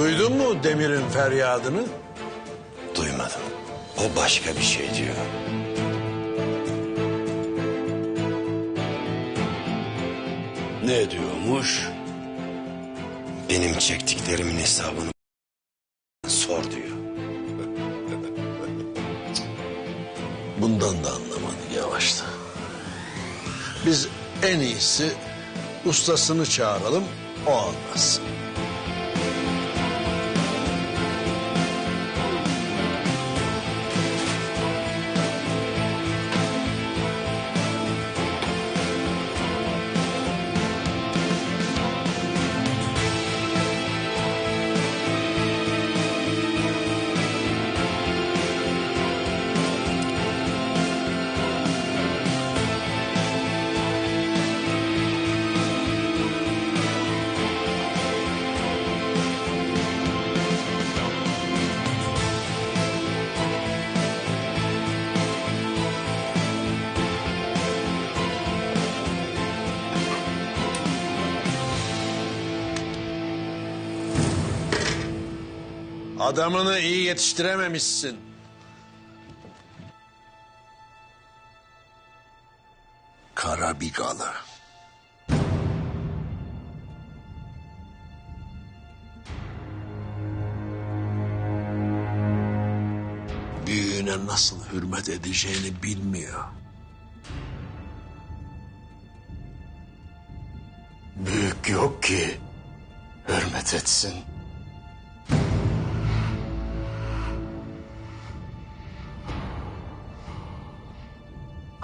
Duydun mu Demir'in feryadını? Duymadım. O başka bir şey diyor. Ne diyormuş? Benim çektiklerimin hesabını sor diyor. Bundan da anlamadık yavaşta. Biz en iyisi ustasını çağıralım, o anlasın. Adamını iyi yetiştirememişsin. Karabigalı. Büyüğüne nasıl hürmet edeceğini bilmiyor. Büyük yok ki hürmet etsin.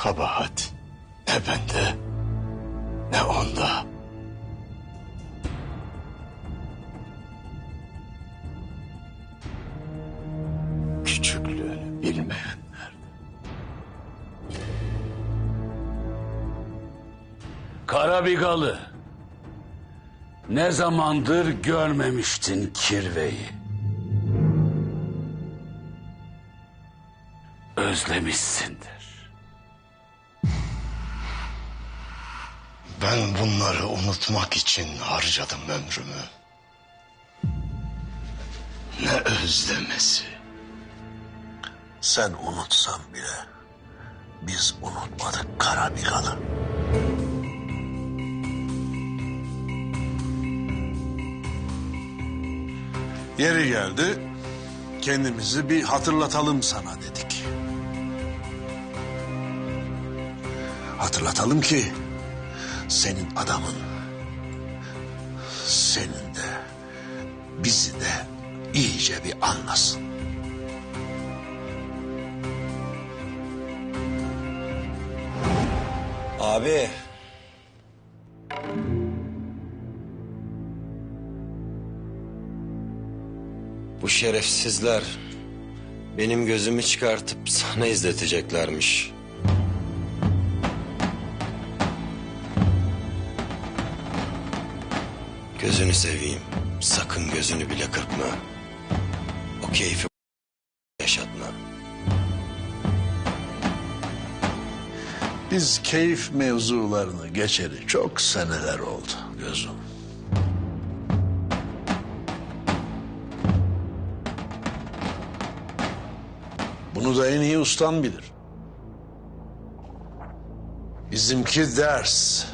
Kabahat ne bende ne onda. Küçüklüğünü bilmeyenler. Karabigalı. Ne zamandır görmemiştin kirveyi. Özlemişsindir. Ben bunları unutmak için harcadım ömrümü. Ne özlemesi. Sen unutsan bile biz unutmadık Karabigalı. Yeri geldi kendimizi bir hatırlatalım sana dedik. Hatırlatalım ki senin adamın senin de bizi de iyice bir anlasın. Abi. Bu şerefsizler benim gözümü çıkartıp sana izleteceklermiş. Gözünü seveyim. Sakın gözünü bile kırpma. O keyfi yaşatma. Biz keyif mevzularını geçeri çok seneler oldu gözüm. Bunu da en iyi ustan bilir. Bizimki ders.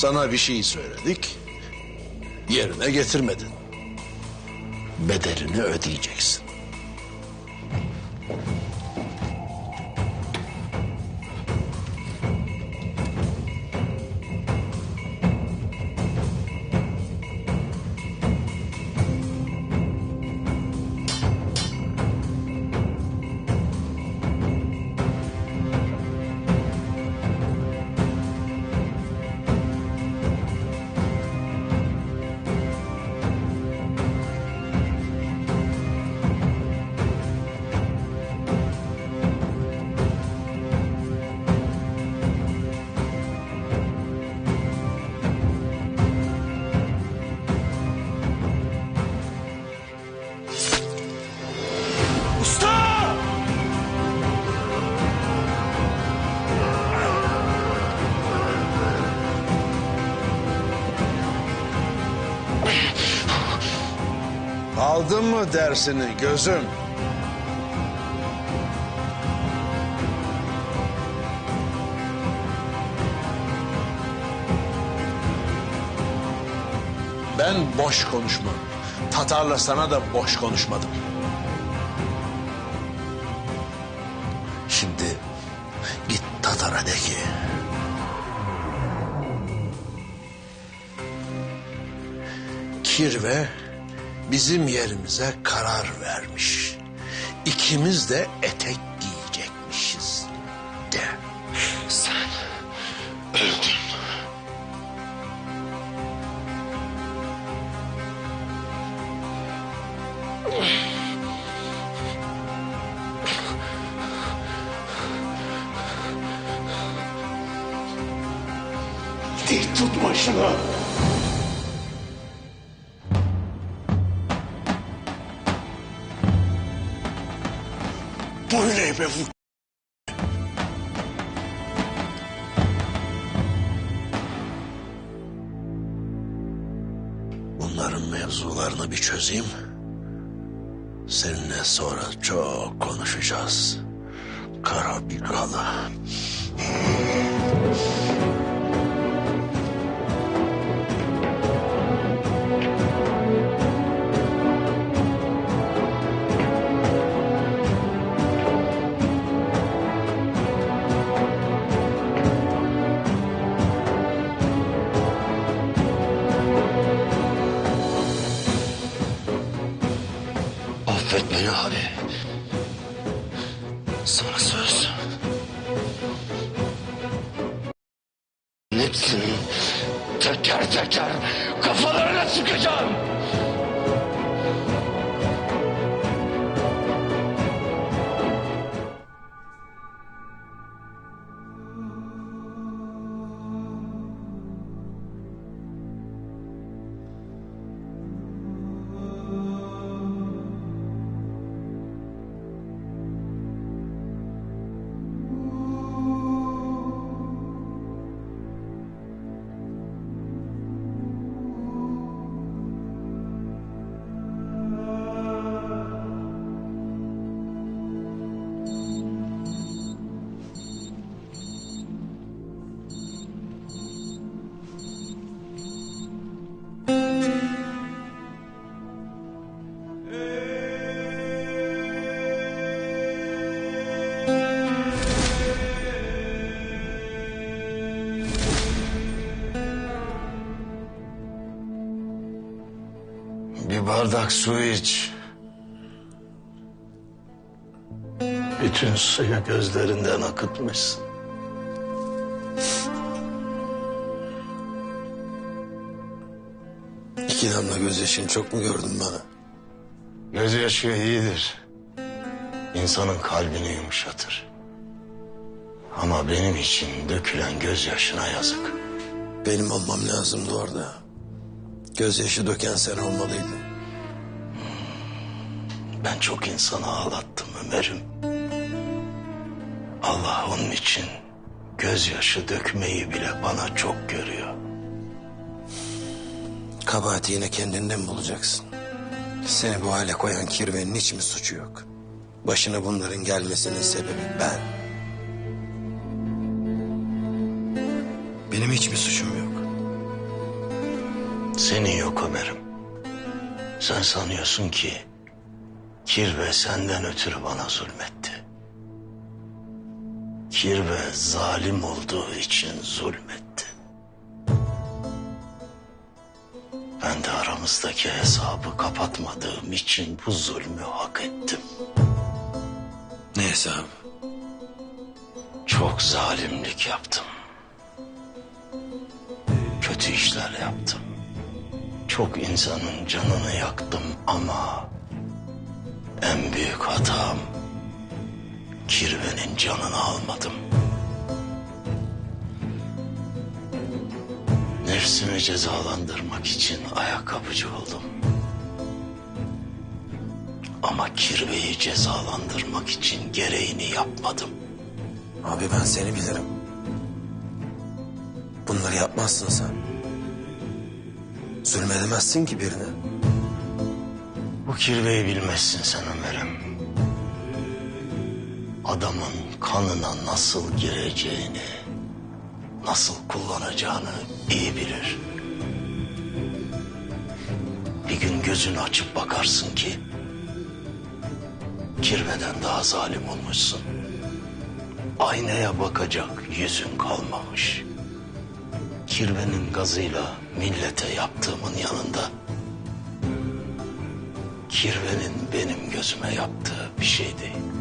Sana bir şey söyledik, yerine getirmedin. Bedelini ödeyeceksin. Aldın mı dersini gözüm? Ben boş konuşmam. Tatarla sana da boş konuşmadım. Şimdi git Tatar'a de ki... Kirve bizim yerimize karar vermiş. İkimiz de etek giyecekmişiz de. Sen öldün. Dik tut başını. Ne be bu? Bunların mevzularını bir çözeyim. Seninle sonra çok konuşacağız. Kara bir galı. Affet beni abi. Sana söz. Hepsinin teker teker kafalarına sıkacağım. Bardak su iç. Bütün suyu gözlerinden akıtmışsın. İki damla gözyaşını çok mu gördün bana? Gözyaşı iyidir. İnsanın kalbini yumuşatır. Ama benim için dökülen gözyaşına yazık. Benim olmam lazımdı orada. Gözyaşı döken sen olmalıydın. Ben çok insanı ağlattım Ömer'im. Allah onun için gözyaşı dökmeyi bile bana çok görüyor. Kabahati yine kendinden bulacaksın. Seni bu hale koyan kirvenin hiç mi suçu yok? Başına bunların gelmesinin sebebi ben. Benim hiçbir suçum yok. Senin yok Ömer'im. Sen sanıyorsun ki Kirve senden ötürü bana zulmetti. Kirve zalim olduğu için zulmetti. Ben de aramızdaki hesabı kapatmadığım için bu zulmü hak ettim. Ne hesabı? Çok zalimlik yaptım. Kötü işler yaptım. Çok insanın canını yaktım ama en büyük hatam Kirve'nin canını almadım. Nefsimi cezalandırmak için ayakkabıcı oldum. Ama Kirve'yi cezalandırmak için gereğini yapmadım. Abi ben seni bilirim. Bunları yapmazsın sen. Zulmedemezsin ki birine. Bu kirveyi bilmezsin sen Ömer'im. Adamın kanına nasıl gireceğini, nasıl kullanacağını iyi bilir. Bir gün gözünü açıp bakarsın ki kirveden daha zalim olmuşsun. Aynaya bakacak yüzün kalmamış. Kirvenin gazıyla millete yaptığımın yanında kirvenin benim gözüme yaptığı bir şey değil.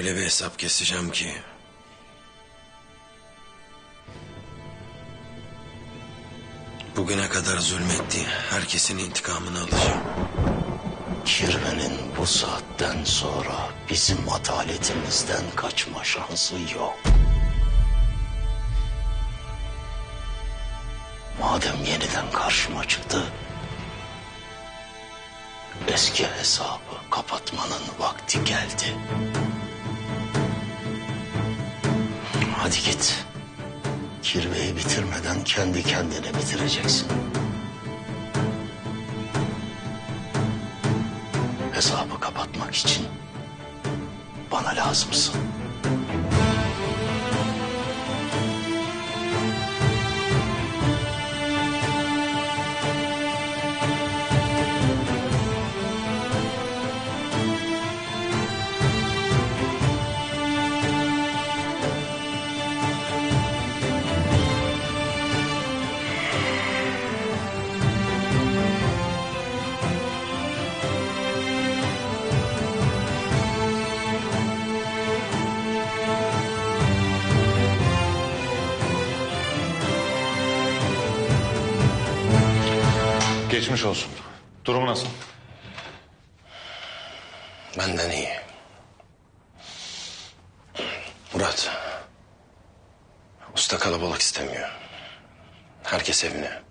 Öyle bir hesap keseceğim ki. Bugüne kadar zulmettiği herkesin intikamını alacağım. Kirvenin bu saatten sonra bizim adaletimizden kaçma şansı yok. Madem yeniden karşıma çıktı, eski hesabı kapatmanın vakti geldi. Hadi git. Kirveyi bitirmeden kendi kendine bitireceksin. İçin bana lazımsın. Geçmiş olsun. Durumu nasıl? Benden iyi. Murat. Usta kalabalık istemiyor. Herkes evine.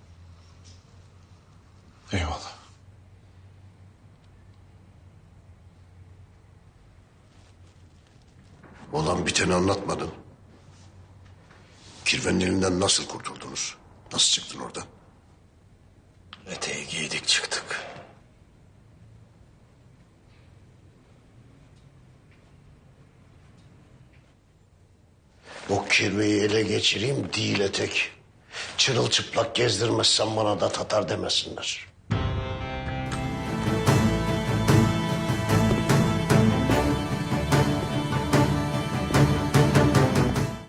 Eyvallah. Olan biteni anlatmadın. Kirvenin elinden nasıl kurtuldunuz? Nasıl çıktın oradan? Giydik çıktık. O kirveyi ele geçireyim değil etek. Çırılçıplak gezdirmezsen bana da Tatar demesinler.